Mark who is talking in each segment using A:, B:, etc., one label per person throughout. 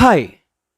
A: Hi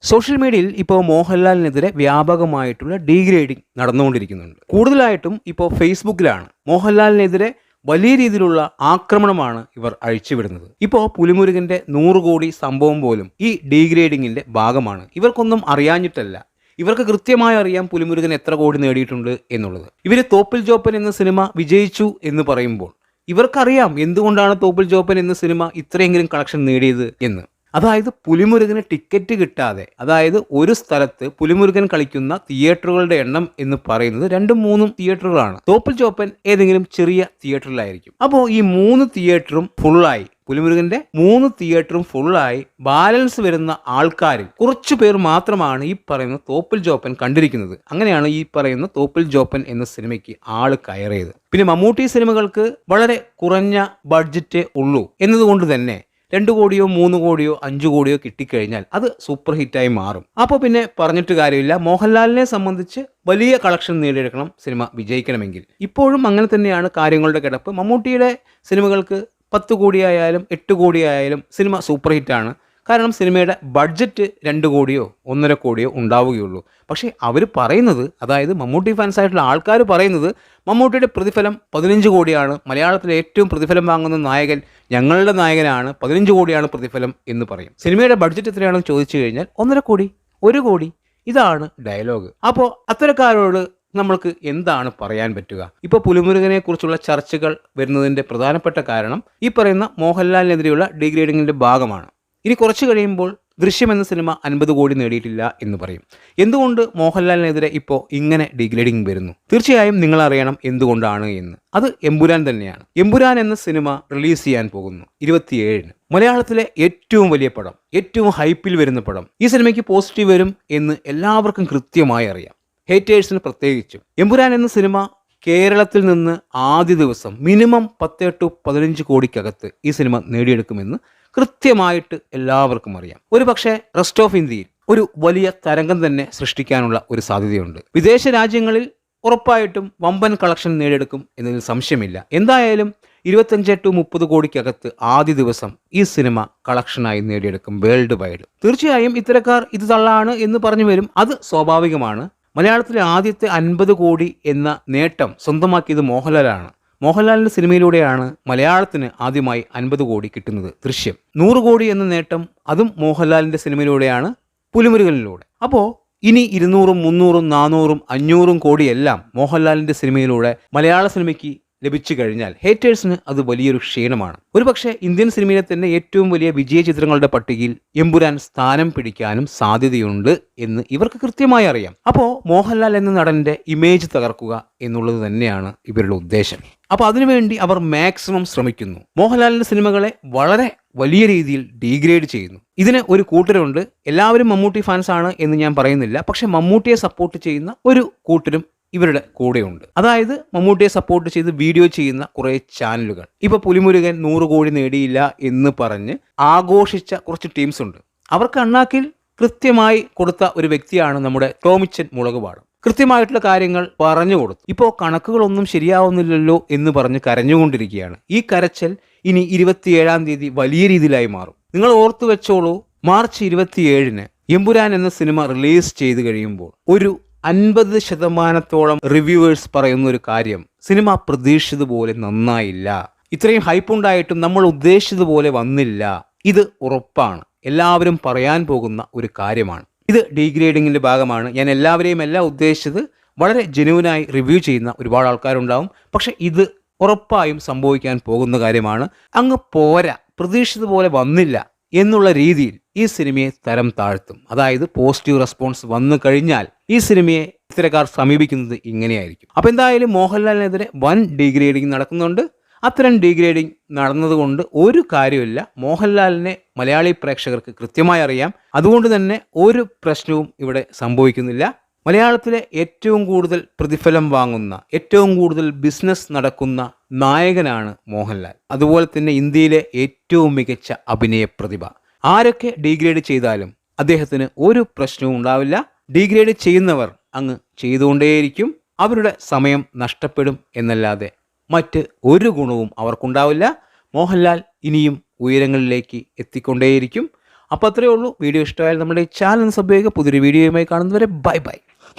A: social മീഡിയയിൽ ഇപ്പോൾ മോഹൻലാലിനെതിരെ വ്യാപകമായിട്ടുള്ള degrading നടന്നുകൊണ്ടിരിക്കുന്നുണ്ട്. കൂടുതലായിട്ടും ഇപ്പോൾ ഫേസ്ബുക്കിലാണ് മോഹൻലാലിനെതിരെ വലിയ രീതിയിലുള്ള ആക്രമണമാണ് ഇവർ അഴിച്ചുവിടുന്നത്. ഇപ്പോൾ പുലിമുരുകന്റെ നൂറ് കോടി സംഭവം പോലും ഈ ഡീഗ്രേഡിങ്ങിന്റെ ഭാഗമാണ്. ഇവർക്കൊന്നും അറിയാഞ്ഞിട്ടല്ല. ഇവർക്ക് കൃത്യമായി അറിയാം പുലിമുരുകൻ എത്ര കോടി നേടിയിട്ടുണ്ട് എന്നുള്ളത്. ഇവർ തോപ്പിൽ ജോപ്പൻ എന്ന സിനിമ വിജയിച്ചു എന്ന് പറയുമ്പോൾ ഇവർക്കറിയാം എന്തുകൊണ്ടാണ് തോപ്പിൽ ജോപ്പൻ എന്ന സിനിമ ഇത്രയെങ്കിലും കളക്ഷൻ നേടിയത് എന്ന്. അതായത് പുലിമുരുകന് ടിക്കറ്റ് കിട്ടാതെ അതായത് ഒരു സ്ഥലത്ത് പുലിമുരുകൻ കളിക്കുന്ന തിയേറ്ററുകളുടെ എണ്ണം എന്ന് പറയുന്നത് രണ്ടും മൂന്നും തിയേറ്ററുകളാണ് തോപ്പിൽ ചോപ്പൻ ഏതെങ്കിലും ചെറിയ തിയേറ്ററിലായിരിക്കും അപ്പോൾ ഈ മൂന്ന് തിയേറ്ററും ഫുള്ളായി പുലിമുരുകന്റെ മൂന്ന് തിയേറ്ററും ഫുള്ളായി ബാലൻസ് വരുന്ന ആൾക്കാരിൽ കുറച്ചു പേർ മാത്രമാണ് ഈ പറയുന്ന തോപ്പിൽ ജോപ്പൻ കണ്ടിരിക്കുന്നത്. അങ്ങനെയാണ് ഈ പറയുന്ന തോപ്പിൽ ജോപ്പൻ എന്ന സിനിമയ്ക്ക് ആൾ കയറിയത്. പിന്നെ മമ്മൂട്ടി സിനിമകൾക്ക് വളരെ കുറഞ്ഞ ബഡ്ജറ്റേ ഉള്ളൂ. എന്നതുകൊണ്ട് തന്നെ രണ്ട് കോടിയോ മൂന്ന് കോടിയോ അഞ്ചു കോടിയോ കിട്ടിക്കഴിഞ്ഞാൽ അത് സൂപ്പർ ഹിറ്റായി മാറും. അപ്പോൾ പിന്നെ പറഞ്ഞിട്ട് കാര്യമില്ല. മോഹൻലാലിനെ സംബന്ധിച്ച് വലിയ കളക്ഷൻ നേടിയെടുക്കണം സിനിമ വിജയിക്കണമെങ്കിൽ. ഇപ്പോഴും അങ്ങനെ തന്നെയാണ് കാര്യങ്ങളുടെ കിടപ്പ്. മമ്മൂട്ടിയുടെ സിനിമകൾക്ക് പത്ത് കോടിയായാലും എട്ട് കോടിയായാലും സിനിമ സൂപ്പർ ഹിറ്റാണ് കാരണം സിനിമയുടെ ബഡ്ജറ്റ് രണ്ട് കോടിയോ ഒന്നര കോടിയോ ഉണ്ടാവുകയുള്ളൂ. പക്ഷേ അവർ പറയുന്നത് അതായത് മമ്മൂട്ടി ഫാൻസ് ആയിട്ടുള്ള ആൾക്കാർ പറയുന്നത് മമ്മൂട്ടിയുടെ പ്രതിഫലം പതിനഞ്ച് കോടിയാണ് മലയാളത്തിലെ ഏറ്റവും പ്രതിഫലം വാങ്ങുന്ന നായകൻ ഞങ്ങളുടെ നായകനാണ് പതിനഞ്ച് കോടിയാണ് പ്രതിഫലം എന്ന് പറയും. സിനിമയുടെ ബഡ്ജറ്റ് എത്രയാണെന്ന് ചോദിച്ചു കഴിഞ്ഞാൽ ഒന്നര കോടി ഒരു കോടി. ഇതാണ് ഡയലോഗ്. അപ്പോൾ അത്തരക്കാരോട് നമ്മൾക്ക് എന്താണ് പറയാൻ പറ്റുക? ഇപ്പോൾ പുലിമുരുകനെ കുറിച്ചുള്ള ചർച്ചകൾ വരുന്നതിന്റെ പ്രധാനപ്പെട്ട കാരണം ഈ പറയുന്ന മോഹൻലാലിനെതിരെയുള്ള ഡിഗ്രേഡിങ്ങിന്റെ ഭാഗമാണ്. ഇനി കുറച്ച് കഴിയുമ്പോൾ ദൃശ്യം എന്ന സിനിമ അൻപത് കോടി നേടിയിട്ടില്ല എന്ന് പറയും. എന്തുകൊണ്ട് മോഹൻലാലിനെതിരെ ഇപ്പോൾ ഇങ്ങനെ ഡിഗ്രേഡിങ് വരുന്നു? തീർച്ചയായും നിങ്ങൾ അറിയണം എന്തുകൊണ്ടാണ് എന്ന്. അത് എമ്പുരാൻ തന്നെയാണ്. എമ്പുരാൻ എന്ന സിനിമ റിലീസ് ചെയ്യാൻ പോകുന്നു. ഇരുപത്തിയേഴിന്. മലയാളത്തിലെ ഏറ്റവും വലിയ പടം ഏറ്റവും ഹൈപ്പിൽ വരുന്ന പടം ഈ സിനിമയ്ക്ക് പോസിറ്റീവ് വരും എന്ന് എല്ലാവർക്കും കൃത്യമായി അറിയാം. ഹേറ്റേഴ്സിന് പ്രത്യേകിച്ചും. എമ്പുരാൻ എന്ന സിനിമ കേരളത്തിൽ നിന്ന് ആദ്യ ദിവസം മിനിമം പത്ത് ടു പതിനഞ്ച് കോടിക്കകത്ത് ഈ സിനിമ നേടിയെടുക്കുമെന്ന് കൃത്യമായിട്ട് എല്ലാവർക്കും അറിയാം. ഒരു പക്ഷേ റെസ്റ്റ് ഓഫ് ഇന്ത്യയിൽ ഒരു വലിയ തരംഗം തന്നെ സൃഷ്ടിക്കാനുള്ള ഒരു സാധ്യതയുണ്ട്. വിദേശ രാജ്യങ്ങളിൽ ഉറപ്പായിട്ടും വമ്പൻ കളക്ഷൻ നേടിയെടുക്കും എന്നതിൽ സംശയമില്ല. എന്തായാലും ഇരുപത്തഞ്ച് ടു മുപ്പത് കോടിക്കകത്ത് ആദ്യ ദിവസം ഈ സിനിമ കളക്ഷനായി നേടിയെടുക്കും വേൾഡ് വൈഡ് തീർച്ചയായും ഇത്തരക്കാർ ഇത് തള്ളാണ് എന്ന് പറഞ്ഞു വരും. അത് സ്വാഭാവികമാണ്. മലയാളത്തിലെ ആദ്യത്തെ അൻപത് കോടി എന്ന നേട്ടം സ്വന്തമാക്കിയത് മോഹൻലാലാണ്. മോഹൻലാലിന്റെ സിനിമയിലൂടെയാണ് മലയാളത്തിന് ആദ്യമായി അൻപത് കോടി കിട്ടുന്നത് ദൃശ്യം. നൂറ് കോടി എന്ന നേട്ടം അതും മോഹൻലാലിന്റെ സിനിമയിലൂടെയാണ് പുലിമുരുകനിലൂടെ. അപ്പോൾ ഇനി ഇരുന്നൂറും മുന്നൂറും നാനൂറും അഞ്ഞൂറും കോടിയെല്ലാം മോഹൻലാലിന്റെ സിനിമയിലൂടെ മലയാള സിനിമയ്ക്ക് ലഭിച്ചു കഴിഞ്ഞാൽ ഹേറ്റേഴ്സിന് അത് വലിയൊരു ക്ഷീണമാണ്. ഒരുപക്ഷെ ഇന്ത്യൻ സിനിമയിലെ തന്നെ ഏറ്റവും വലിയ വിജയ ചിത്രങ്ങളുടെ പട്ടികയിൽ എമ്പുരാൻ സ്ഥാനം പിടിക്കാനും സാധ്യതയുണ്ട് എന്ന് ഇവർക്ക് കൃത്യമായി അറിയാം. അപ്പോൾ മോഹൻലാൽ എന്ന നടന്റെ ഇമേജ് തകർക്കുക എന്നുള്ളത് തന്നെയാണ് ഇവരുടെ ഉദ്ദേശം. അപ്പോൾ അതിനുവേണ്ടി അവർ മാക്സിമം ശ്രമിക്കുന്നു. മോഹൻലാലിന്റെ സിനിമകളെ വളരെ വലിയ രീതിയിൽ ഡീഗ്രേഡ് ചെയ്യുന്നു. ഇതിന് ഒരു കൂട്ടരുണ്ട്. എല്ലാവരും മമ്മൂട്ടി ഫാൻസ് ആണ് എന്ന് ഞാൻ പറയുന്നില്ല. പക്ഷെ മമ്മൂട്ടിയെ സപ്പോർട്ട് ചെയ്യുന്ന ഒരു കൂട്ടരും ഇവരുടെ കൂടെയുണ്ട്. അതായത് മമ്മൂട്ടിയെ സപ്പോർട്ട് ചെയ്ത് വീഡിയോ ചെയ്യുന്ന കുറേ ചാനലുകൾ ഇപ്പൊ പുലിമുരുകൻ നൂറ് കോടി നേടിയില്ല എന്ന് പറഞ്ഞ് ആഘോഷിച്ച കുറച്ച് ടീംസ് ഉണ്ട്. അവർക്ക് അണ്ണാക്കിൽ കൃത്യമായി കൊടുത്ത ഒരു വ്യക്തിയാണ് നമ്മുടെ ടോമിച്ചൻ മുളകുപാടം. കൃത്യമായിട്ടുള്ള കാര്യങ്ങൾ പറഞ്ഞു കൊടുത്തു. ഇപ്പോൾ കണക്കുകളൊന്നും ശരിയാവുന്നില്ലല്ലോ എന്ന് പറഞ്ഞ് കരഞ്ഞുകൊണ്ടിരിക്കുകയാണ്. ഈ കരച്ചൽ ഇനി ഇരുപത്തിയേഴാം തീയതി വലിയ രീതിയിലായി മാറും. നിങ്ങൾ ഓർത്തു വെച്ചോളൂ മാർച്ച് ഇരുപത്തിയേഴിന് എമ്പുരാൻ എന്ന സിനിമ റിലീസ് ചെയ്ത് കഴിയുമ്പോൾ ഒരു അൻപത് ശതമാനത്തോളം റിവ്യൂവേഴ്സ് പറയുന്ന ഒരു കാര്യം സിനിമ പ്രതീക്ഷിച്ചതുപോലെ നന്നായില്ല. ഇത്രയും ഹൈപ്പ് ഉണ്ടായിട്ടും നമ്മൾ ഉദ്ദേശിച്ചതുപോലെ വന്നില്ല. ഇത് ഉറപ്പാണ്. എല്ലാവരും പറയാൻ പോകുന്ന ഒരു കാര്യമാണ്. ഇത് ഡീഗ്രേഡിങ്ങിന്റെ ഭാഗമാണ്. ഞാൻ എല്ലാവരെയും എല്ലാം ഉദ്ദേശിച്ചത് വളരെ ജെനുവിനായി റിവ്യൂ ചെയ്യുന്ന ഒരുപാട് ആൾക്കാരുണ്ടാവും. പക്ഷെ ഇത് ഉറപ്പായും സംഭവിക്കാൻ പോകുന്ന കാര്യമാണ്. അങ്ങ് പോരാ. പ്രതീക്ഷിച്ചതുപോലെ വന്നില്ല എന്നുള്ള രീതിയിൽ ഈ സിനിമയെ തരം താഴ്ത്തും. അതായത് പോസിറ്റീവ് റെസ്പോൺസ് വന്നു കഴിഞ്ഞാൽ ഈ സിനിമയെ ഇത്തരക്കാർ സമീപിക്കുന്നത് ഇങ്ങനെയായിരിക്കും. അപ്പോൾ എന്തായാലും മോഹൻലാലിനെതിരെ വൻ ഡീഗ്രേഡിങ് നടക്കുന്നുണ്ട്. അത്തരം ഡീഗ്രേഡിങ് നടന്നതുകൊണ്ട് ഒരു കാര്യമില്ല മോഹൻലാലിനെ മലയാളി പ്രേക്ഷകർക്ക് കൃത്യമായി അറിയാം. അതുകൊണ്ട് തന്നെ ഒരു പ്രശ്നവും ഇവിടെ സംഭവിക്കുന്നില്ല. മലയാളത്തിലെ ഏറ്റവും കൂടുതൽ പ്രതിഫലം വാങ്ങുന്ന ഏറ്റവും കൂടുതൽ ബിസിനസ് നടക്കുന്ന നായകനാണ് മോഹൻലാൽ. അതുപോലെ തന്നെ ഇന്ത്യയിലെ ഏറ്റവും മികച്ച അഭിനയ പ്രതിഭ ആരൊക്കെ ഡീഗ്രേഡ് ചെയ്താലും അദ്ദേഹത്തിന് ഒരു പ്രശ്നവും ഉണ്ടാവില്ല. ഡീഗ്രേഡ് ചെയ്യുന്നവർ അങ്ങ് ചെയ്തുകൊണ്ടേയിരിക്കും. അവരുടെ സമയം നഷ്ടപ്പെടും എന്നല്ലാതെ മറ്റ് ഒരു ഗുണവും അവർക്കുണ്ടാവില്ല. മോഹൻലാൽ ഇനിയും ഉയരങ്ങളിലേക്ക് എത്തിക്കൊണ്ടേയിരിക്കും. അപ്പോൾ അത്രയേ ഉള്ളൂ. വീഡിയോ ഇഷ്ടമായാൽ നമ്മുടെ ചാനൽ സബ് ചെയ്യുക. പുതിയൊരു വീഡിയോയുമായി കാണുന്നവരെ ബൈ ബൈ.